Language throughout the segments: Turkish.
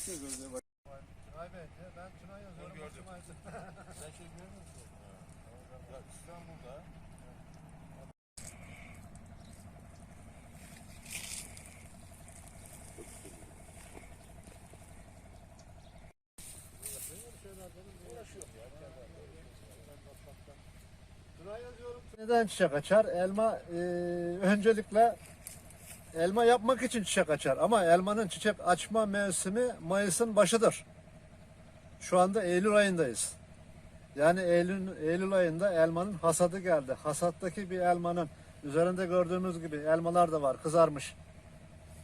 Geçiyor gözle bak. Tunay Bey, ben Tunay yazıyorum. Onu gördüm. Sen şey görmüyor musun? Ya İstanbul'da. Neden çiçek açar? Elma e, öncelikle elma yapmak için çiçek açar. Ama elmanın çiçek açma mevsimi Mayıs'ın başıdır. Şu anda Eylül ayındayız. Yani Eylül, Eylül ayında elmanın hasadı geldi. Hasattaki bir elmanın üzerinde gördüğümüz gibi elmalar da var kızarmış.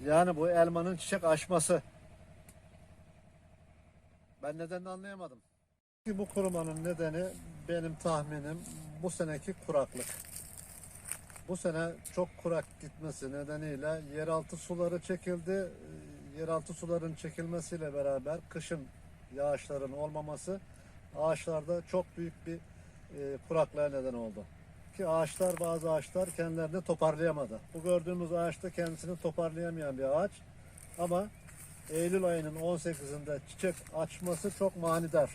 Yani bu elmanın çiçek açması. Ben nedenini anlayamadım. Bu kurumanın nedeni benim tahminim bu seneki kuraklık. Bu sene çok kurak gitmesi nedeniyle yeraltı suları çekildi. Ee, Yeraltı suların çekilmesiyle beraber kışın yağışların olmaması ağaçlarda çok büyük bir e, kuraklığa neden oldu. Ki ağaçlar bazı ağaçlar kendilerini toparlayamadı. Bu gördüğümüz ağaçta kendisini toparlayamayan bir ağaç. Ama Eylül ayının 18'inde çiçek açması çok manidar.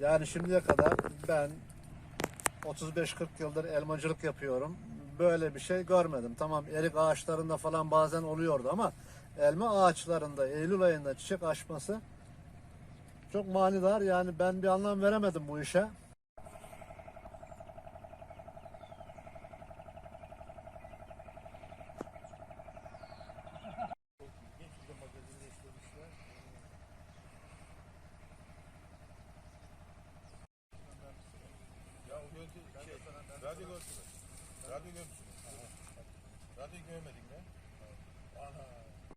Yani şimdiye kadar ben 35-40 yıldır elmacılık yapıyorum. Böyle bir şey görmedim. Tamam erik ağaçlarında falan bazen oluyordu ama elma ağaçlarında Eylül ayında çiçek açması çok manidar. Yani ben bir anlam veremedim bu işe. Radyo görsün. Radyo görsün. Radyo görmedik ne? Ana.